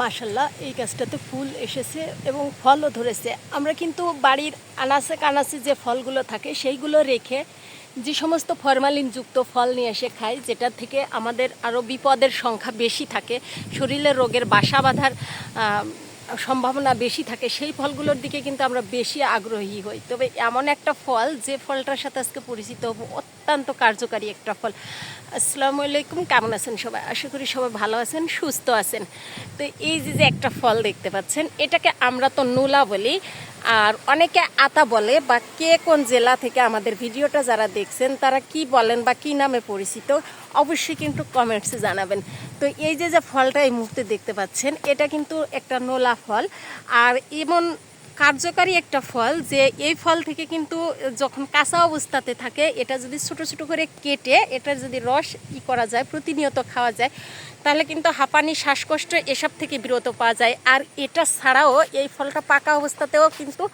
মাশাল্লাহ এই গাছটাতে ফুল এসেছে এবং ফলও ধরেছে। আমরা কিন্তু বাড়ির আনাচে কানাচে যে ফলগুলো থাকে সেইগুলো রেখে যে সমস্ত ফরমালিনযুক্ত ফল নিয়ে এসে খাই, যেটা থেকে আমাদের আরও বিপদের সংখ্যা বেশি থাকে। শরীরের রোগের বাসা বাঁধার সম্ভাবনা বেশি থাকে, সেই ফলগুলোর দিকে কিন্তু আমরা বেশি আগ্রহী হই। তবে এমন একটা ফল, যে ফলটার সাথে আজকে পরিচিত হব, অত্যন্ত কার্যকারী একটা ফল। আসসালামু আলাইকুম, কেমন আছেন সবাই? আশা করি সবাই ভালো আছেন, সুস্থ আছেন। তো এই যে যে একটা ফল দেখতে পাচ্ছেন, এটাকে আমরা তো নোলা বলি। আর অনেকে আতা বলে বা কে কোন জেলা থেকে আমাদের ভিডিওটা যারা দেখছেন, তারা কি বলেন বা কি নামে পরিচিত, অবশ্যই কিন্তু কমেন্টসে জানাবেন। তো এই যে যে ফলটা এই মুহূর্তে দেখতে পাচ্ছেন, এটা কিন্তু একটা নোলা ফল। আর এমন কার্যকারী একটা ফল যে এই ফল থেকে কিন্তু যখন কাঁচা অবস্থাতে থাকে, এটা যদি ছোট ছোট করে কেটে এটার যদি রস ই করা যায়, প্রতিনিয়ত খাওয়া যায়, তাহলে কিন্তু হাঁপানি, শ্বাসকষ্ট এসব থেকে বিরত পাওয়া যায়। আর এটা ছাড়াও এই ফলটা পাকা অবস্থাতেও কিন্তু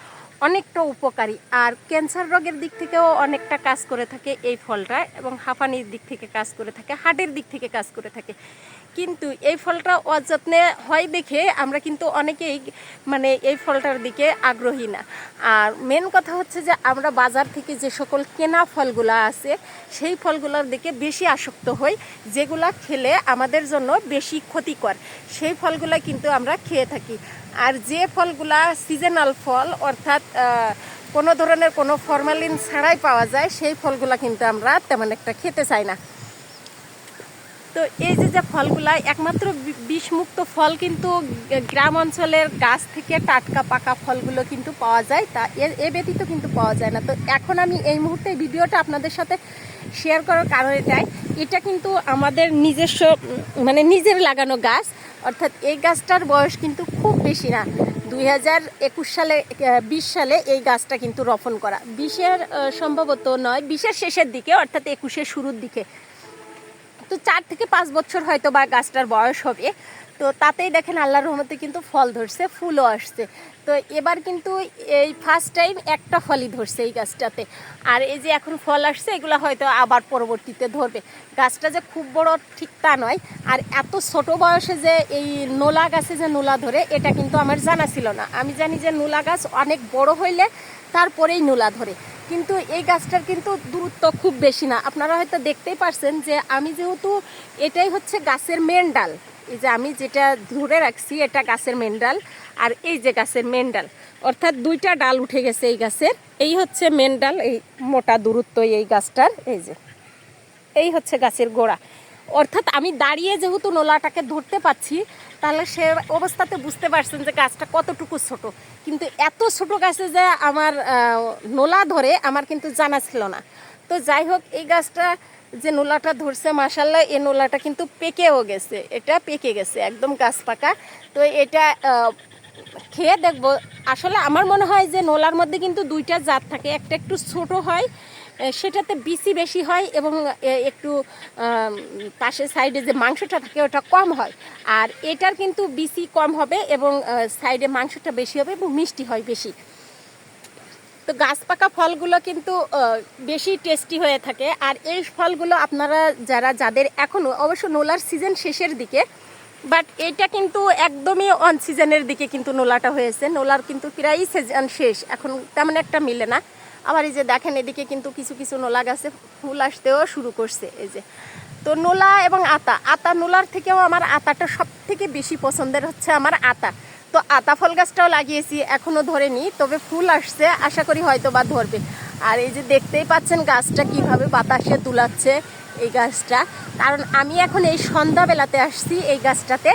অনেকটা উপকারী। আর ক্যান্সার রোগের দিক থেকেও অনেকটা কাজ করে থাকে এই ফলটা এবং হাঁপানির দিক থেকে কাজ করে থাকে, হার্টের দিক থেকে কাজ করে থাকে। কিন্তু এই ফলটা অযত্নে হয় দেখে আমরা কিন্তু অনেকেই মানে এই ফলটার দিকে আগ্রহী না। আর মেন কথা হচ্ছে যে আমরা বাজার থেকে যে সকল কেনা ফলগুলো আছে, সেই ফলগুলোর দিকে বেশি আসক্ত হই, যেগুলা খেলে আমাদের জন্য বেশি ক্ষতিকর। সেই ফলগুলো কিন্তু আমরা খেয়ে থাকি। আর যে ফলগুলা সিজনাল ফল, অর্থাৎ কোনো ধরনের কোনো ফরমালিন ছাড়াই পাওয়া যায়, সেই ফলগুলা কিন্তু আমরা তেমন একটা খেতে চাই না। তো এই যে যে ফলগুলা, একমাত্র বিষমুক্ত ফল কিন্তু গ্রাম অঞ্চলের গাছ থেকে টাটকা পাকা ফলগুলো কিন্তু পাওয়া যায়, তা এ ব্যতীত কিন্তু পাওয়া যায় না। তো এখন আমি এই মুহূর্তে ভিডিওটা আপনাদের সাথে শেয়ার করার কারণ এটাই এটা কিন্তু আমাদের নিজস্ব মানে নিজের লাগানো গাছ অর্থাৎ এই গাছটার বয়স কিন্তু খুব বেশি না। দুই হাজার একুশ সালে বিশ সালে এই গাছটা কিন্তু রোপণ করা। বিশের সম্ভবত নয়, বিশের শেষের দিকে, অর্থাৎ একুশের শুরুর দিকে। তো চার থেকে পাঁচ বছর হয়তো বা গাছটার বয়স হবে। তো তাতেই দেখেন আল্লাহর রহমতে কিন্তু ফল ধরছে, ফুলও আসছে। তো এবার কিন্তু এই ফার্স্ট টাইম একটা ফলই ধরছে এই গাছটাতে। আর এই যে এখন ফল আসছে, এগুলো হয়তো আবার পরবর্তীতে ধরবে। গাছটা যে খুব বড় ঠিক তা নয়। আর এত ছোট বয়সে যে এই নোলা গাছে যে নোলা ধরে, এটা কিন্তু আমার জানা ছিল না। আমি জানি যে নোলা গাছ অনেক বড় হইলে তারপরেই নোলা ধরে। কিন্তু এই গাছটার কিন্তু দূরত্ব খুব বেশি না। আপনারা হয়তো দেখতেই পারছেন যে আমি যেহেতু এটাই হচ্ছে গাছের মেন ডাল এই যে আমি যেটা ধরে রাখছি, এটা গাছের মেন ডাল। আর এই যে গাছের মেন ডাল, অর্থাৎ দুইটা ডাল উঠে গেছে এই গাছের এই হচ্ছে মেন ডাল, এই মোটা দূরত্ব এই গাছটার, এই যে। এই হচ্ছে গাছের গোড়া। অর্থাৎ আমি দাঁড়িয়ে যেহেতু নোলাটাকে ধরতে পাচ্ছি তাহলে সে অবস্থাতে বুঝতে পারছেন যে গাছটা কতটুকু ছোট। কিন্তু এত ছোট গাছে যে আমার নোলা ধরে, আমার কিন্তু জানা ছিল না। তো যাই হোক, এই গাছটা যে নোলাটা ধরছে মাসাল্লাহ এই নোলাটা কিন্তু পেকেও গেছে। এটা পেকে গেছে, একদম গাছ পাকা। তো এটা খেয়ে দেখব। আসলে আমার মনে হয় যে নোলার মধ্যে কিন্তু দুইটা জাত থাকে। একটা একটু ছোট হয় সেটাতে বিসি বেশি হয় এবং একটু পাশের সাইডে যে মাংসটা থাকে, ওটা কম হয়। আর এটার কিন্তু বিসি কম হবে এবং সাইডে মাংসটা বেশি হবে এবং মিষ্টি হয় বেশি। তো গাছ পাকা ফলগুলো কিন্তু বেশি টেস্টি হয়ে থাকে। আর এই ফলগুলো আপনারা যারা, যাদের এখনও অবশ্য নোলার সিজন শেষের দিকে বাট এটা কিন্তু একদমই অন সিজনের দিকে কিন্তু নোলাটা হয়েছে। নোলার কিন্তু প্রায়ই সিজন শেষ। এখন তেমন একটা মিলে না। আবার এই যে দেখেন, এদিকে কিন্তু কিছু কিছু নোলা গাছে ফুল আসতেও শুরু করছে। এই যে, তো নোলা এবং আতা। আতা, নোলার থেকেও আমার আতাটা সব থেকে বেশি পছন্দের হচ্ছে আমার আতা। তো আতা ফল গাছটাও লাগিয়েছি, এখনও ধরেনি, তবে ফুল আসছে, আশা করি হয়তো বা ধরবে। আর এই যে দেখতেই পাচ্ছেন গাছটা কীভাবে বাতাসে দুলাচ্ছে এই গাছটা। কারণ আমি এখন এই সন্ধ্যাবেলাতে আসছি এই গাছটাতে।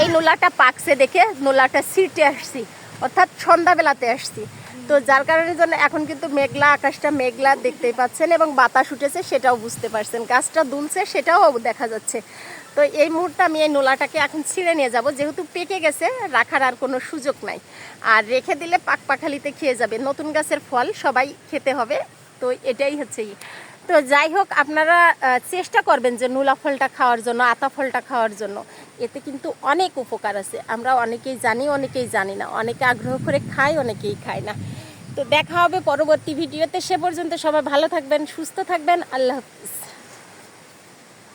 এই নোলাটা পাকছে দেখে, নোলাটা সিটে আসছি, অর্থাৎ সন্ধ্যাবেলাতে আসছি। তো যার কারণে জন্য এখন কিন্তু মেঘলা, আকাশটা মেঘলা দেখতেই পাচ্ছেন এবং বাতাস উঠেছে সেটাও বুঝতে পারছেন। গাছটা দুলছে, সেটাও দেখা যাচ্ছে। তো এই মুহূর্তে আমি এই নোলাটাকে এখন ছিঁড়ে নিয়ে যাব। যেহেতু পেকে গেছে, রাখার আর কোনো সুযোগ নাই। আর রেখে দিলে পাক পাখালিতে খেয়ে যাবে। নতুন গাছের ফল সবাই খেতে হবে। তো এটাই হচ্ছে। তো যাই হোক, আপনারা চেষ্টা করবেন যে নুলা ফলটা খাওয়ার জন্য, আতা ফলটা খাওয়ার জন্য। এতে কিন্তু অনেক উপকার আছে। আমরা অনেকেই জানি অনেকেই জানি না। অনেকে আগ্রহ করে খায়, অনেকেই খায় না। তো দেখা হবে পরবর্তী ভিডিওতে। সে পর্যন্ত সবাই ভালো থাকবেন, সুস্থ থাকবেন। আল্লাহ হাফিজ।